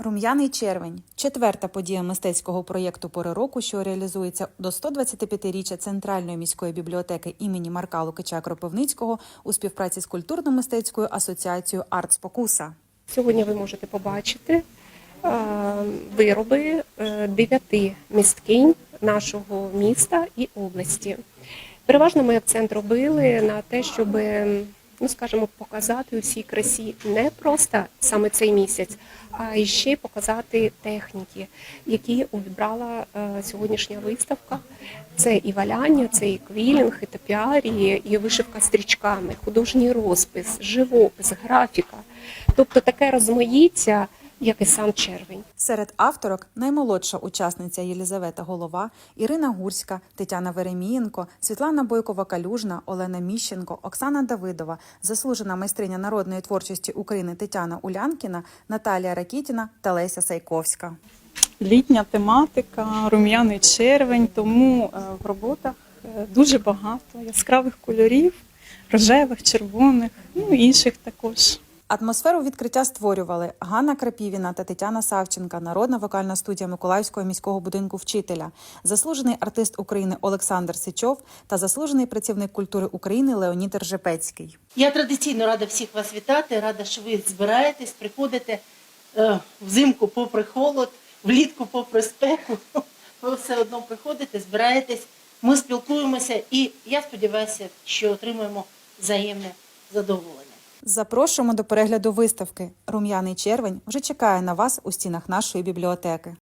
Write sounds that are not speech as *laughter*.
Рум'яний червень четверта подія мистецького проєкту пори року, що реалізується до 125-річчя Центральної міської бібліотеки імені Марка Лукича Кропивницького у співпраці з культурно-мистецькою асоціацією Арт Спокуса. Сьогодні ви можете побачити е, вироби е, дев'яти місткинь нашого міста і області. Переважно ми акцент робили на те, щоб, ну скажімо, показати усій красі не просто саме цей місяць, а ще й показати техніки, які обрала е, сьогоднішня виставка. Це і валяння, це і квілінг, і топіарії, і вишивка стрічками, художній розпис, живопис, графіка. Тобто таке розмаїття, як і сам червень. Серед авторок наймолодша учасниця Єлізавета Голова, Ірина Гурська, Тетяна Веремієнко, Світлана Бойкова-Калюжна, Олена Міщенко, Оксана Давидова, заслужена майстриня народної творчості України Тетяна Улянкіна, Наталія Ракітіна та Леся Сайковська. літня тематика, рум'яний червень, тому е, в роботах е, дуже багато яскравих кольорів, рожевих, червоних, ну інших також. Атмосферу відкриття створювали Ганна Крапівіна та Тетяна Савченка, народна вокальна студія Миколаївського міського будинку вчителя, заслужений артист України Олександр Сичов та заслужений працівник культури України Леонід Ржепецький. Я традиційно рада всіх вас вітати, рада, що ви збираєтесь, приходите е, взимку попри холод, влітку попри спеку. *laughs* Ви все одно приходите, збираєтесь, ми спілкуємося і я сподіваюся, що отримаємо взаємне задоволення. Запрошуємо до перегляду виставки Рум'яний червень вже чекає на вас у стінах нашої бібліотеки.